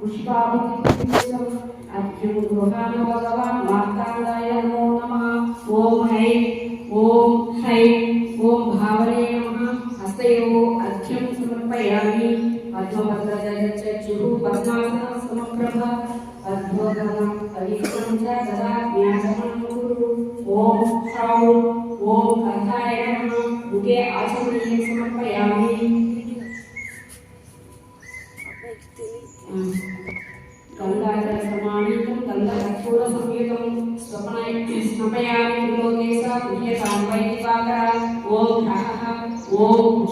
पुष्पाभिषेकम् भगवान् मार्ताण्डाय नमो नमः ॐ है ॐ है ॐ भावने नमः। हस्तयोः अर्घ्यं समर्पयामि पद्मभद्रजयचक्षुः पद्मासनं समप्रभ अद्भुतम् पवित्रं च ददा ज्ञातमं कुरु ॐ सौं ॐ कथाय नमः मुखे आचमनीयं समर्पयामि।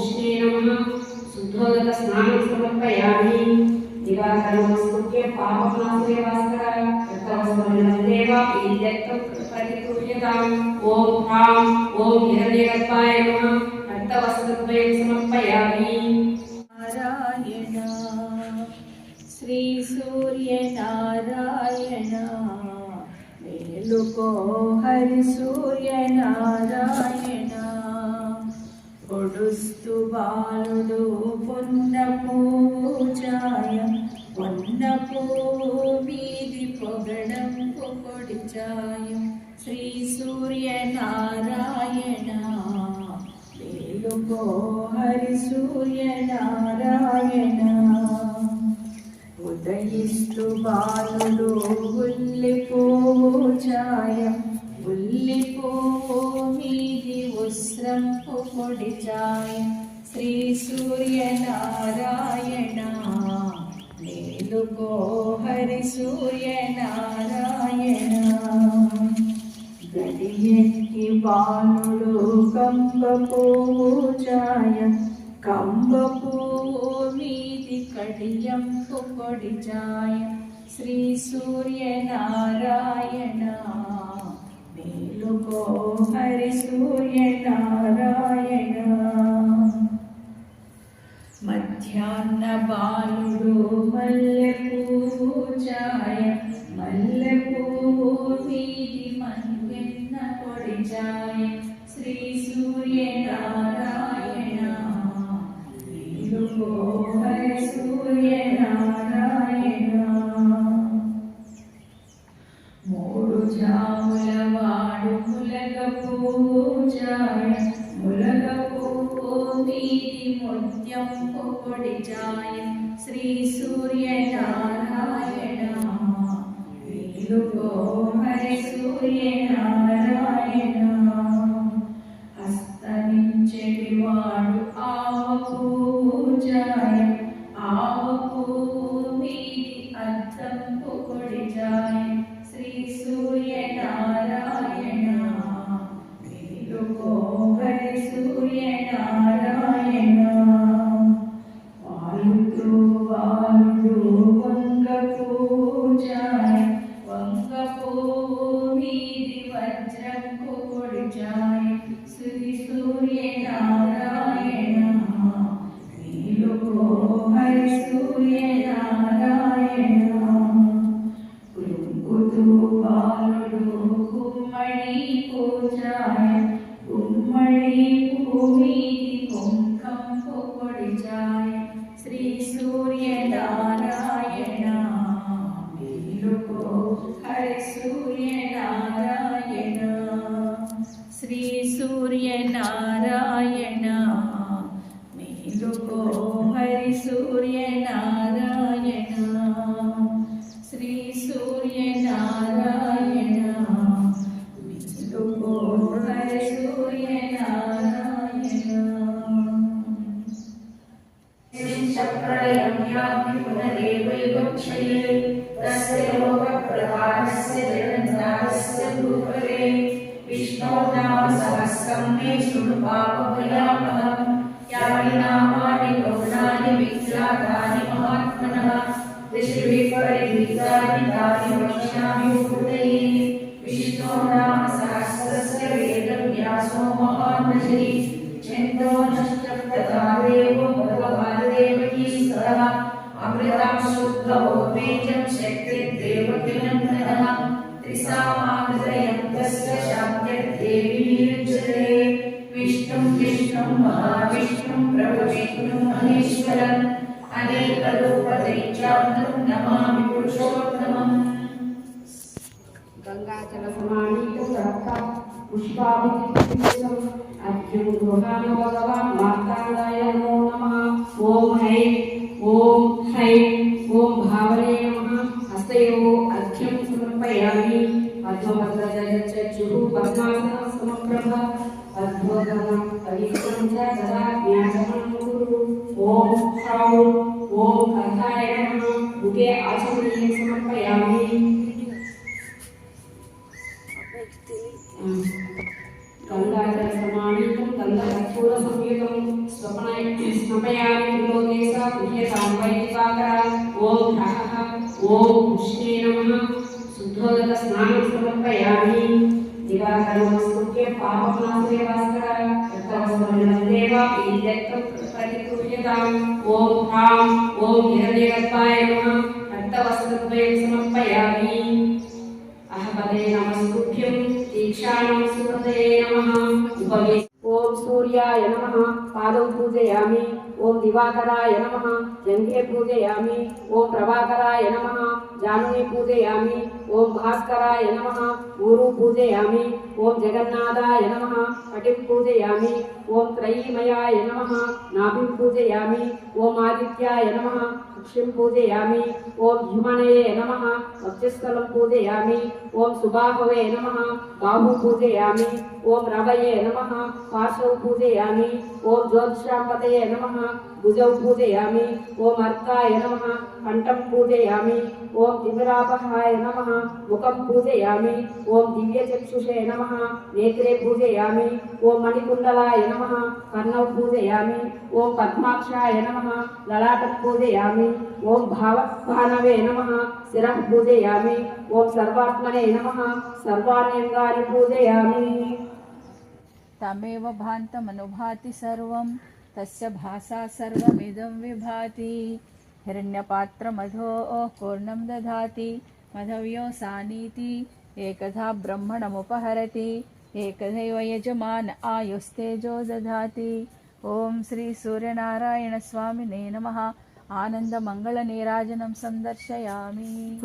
विष्णे नमः शुद्धोदक स्नानं समर्पयामि दिवाकरमस्कृत्य पापनाशने भास्कर कृतवस्वदेव ईदत्तं प्रतिपूर्यताम् ॐ ह्रां ॐ हिरण्यगर्भाय नमः रक्तवस्त्रद्वयं समर्पयामि नारायण श्रीसूर्यनारायण वेलुको हरिसूर्यनारायण పొడుస్తు బాలుడు పొన్న పూజాయ పొన్న పొగడం పొగడంపు కొడిచాయ శ్రీ సూర్య నారాయణ వేలుకో హరి సూర్య నారాయణ ఉదయిస్తు బాలుడు ఉల్లి పూజాయ ఉల్లి పూ ఉస్రంపు పొడిచాయ శ్రీ సూర్యనారాయణ మేలుకో హరి సూర్యనారాయణ గడియెక్కి బాలుడు కంబ పూజాయ కంబ ಮೇಲುಕೋ ಹರಿ ಸೂರ್ಯ ನಾರಾಯಣ ಮಧ್ಯಾಹ್ನ ಬಾಲುಡು ಮಲ್ಲೆ ಪೂಜಾಯ ಮಲ್ಲೆ ಪೂರ್ವೀದಿ ಮಂಗೆನ್ನ ಕೊಡಿಜಾಯ जाय श्री सूर्य नारायण लोको हरे सूर्य नारायण क्षये तस्य लोकप्रधानस्य जगन्नाथस्य भूपते विष्णो नाम सहस्रं मे शृणु पापभयापहम् यानि नामानि गौणानि विख्यातानि महात्मनः, ऋषिभिः तानि वक्ष्यामि भूतैः विष्णो नाम सहस्रस्य वेदव्यासो महान्नशि छन्दो नष्टप्रदा अमृतं शुद्धभौमेजं शक्तिर्देवकिनन्दनः त्रिसामाग्रयं तस्य शान्त्यर्देवी युज्यते विष्णुं विष्णुं महाविष्णुं प्रभविष्णुं महेश्वरम् अनेकरूपदैत्यात्मं नमामि पुरुषोत्तमम्। गङ्गाजलसमानीतं रक्तं पुष्पाभिषेकम् अर्घ्यं गृहाण भगवान् मार्ताण्डाय नमो। ह्रौं ॐ कर्ताय नमः मुखे आचमनीयं समर्पयामि गङ्गाजलसमानीतं गन्धकर्पूरसंयुतं स्वपनय स्नपयामि त्रिलोकेश पुह्यतां वैदिकाकरा ॐ ह्रः ॐ कृष्णे नमः. शुद्धोदकस्नानं समर्पयामि. दिवाकरमस्तुत्य पापनाशे भास्कर रक्तवस्त्रमिदं देव प्रतिगृह्यताम् ॐ ह्रां ॐ हिरण्यगर्भाय नमः रक्तवस्त्रद्वयं समर्पयामि अहपदे नमस्तुभ्यं दीक्षाणं सुहृदये नमः उपवे సూర్యాయ నమ. పాదౌ పూజయామి. ఓం దివాకరాయ నమ. జంఘే పూజయామి. ఓం ప్రభాకరాయ నమ. జానుని పూజయామి. ఓం భాస్కరాయ నమ. ఊరు పూజయామి. ఓం జగన్నాథాయ నమ. పటిం పూజయామి. ఓం త్రయీమయాయ నమ. నాభిం పూజయామి. ఓం ఆదిత్యాయ నమ. नमः कुक्षिं पूजयामि ॐ ह्युमणये नमः वक्षस्थलं पूजयामि ॐ सुबाहवे नमः बाहु पूजयामि ॐ रवये नमः पार्श्वौ पूजयामि ॐ ज्योतिषापतये नमः भुजौ पूजयामि ॐ अर्काय नमः कण्ठं पूजयामि ॐ तिमिरापहाय नमः मुखं पूजयामि ॐ दिव्यचक्षुषे नमः नेत्रे पूजयामि ॐ मणिकुण्डलाय नमः कर्णौ पूजयामि ॐ पद्माक्षाय नमः ललाटं पूजयामि ॐ भावभानवे नमः। शिरः पूजयामि। ॐ सर्वात्मने नमः। सर्वाण्यङ्गानि पूजयामि। तमेव भान्तमनुभाति सर्वं। तस्य भासा सर्वमिदं विभाति। हिरण्यपात्रमधो पूर्णं दधाति। मधव्यो सानीति। एकधा ब्रह्मणमुपहरति। एकधैव यजमान आयुस्तेजो दधाति। ॐ श्रीसूर्यनारायणस्वामिने नमः। ఆనందమంగళ నీరాజనం సందర్శయామి.